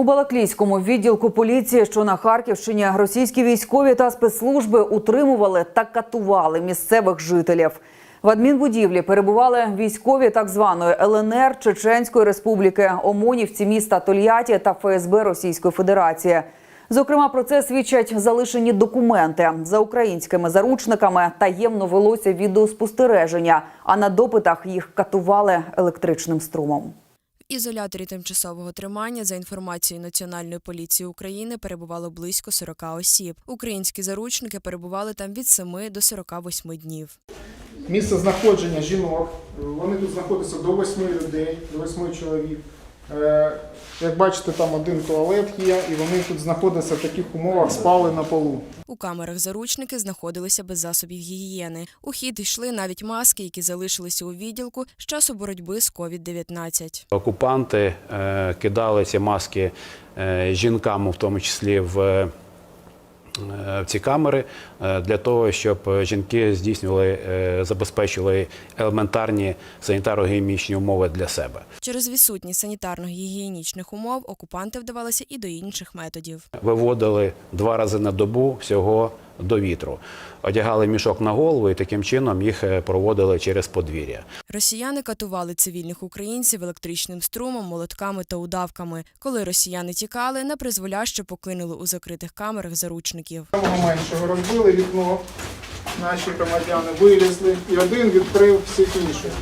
У Балаклійському відділку поліції, що на Харківщині, російські військові та спецслужби утримували та катували місцевих жителів. В адмінбудівлі перебували військові так званої ЛНР Чеченської Республіки, ОМОНівці міста Тольятті та ФСБ Російської Федерації. Зокрема, про це свідчать залишені документи за українськими заручниками. Таємно велося відеоспостереження, а на допитах їх катували електричним струмом. Ізоляторі тимчасового тримання, за інформацією Національної поліції України, перебувало близько 40 осіб. Українські заручники перебували там від 7 до 48 днів. Місце знаходження жінок. Вони тут знаходяться до восьми людей, до восьми чоловік. Як бачите, там один туалет є, і вони тут знаходяться в таких умовах, спали на полу. У камерах заручники знаходилися без засобів гігієни. У хід йшли навіть маски, які залишилися у відділку з часу боротьби з COVID-19. Окупанти е, кидали ці маски е, жінкам, в тому числі в, в ці камери, е, для того, щоб жінки здійснювали, е, забезпечували елементарні санітарно-гігієнічні умови для себе. Через відсутність санітарно-гігієнічних умов окупанти вдавалися і до інших методів. Виводили два рази на добу всього до вітру, одягали мішок на голову і таким чином їх е, проводили через подвір'я. Росіяни катували цивільних українців електричним струмом, молотками та удавками. Коли росіяни тікали, непризволяще покинули у закритих камерах заручників. Самого меншого розбили вікно. Наші громадяни вилізли, і один відкрив всіх інших.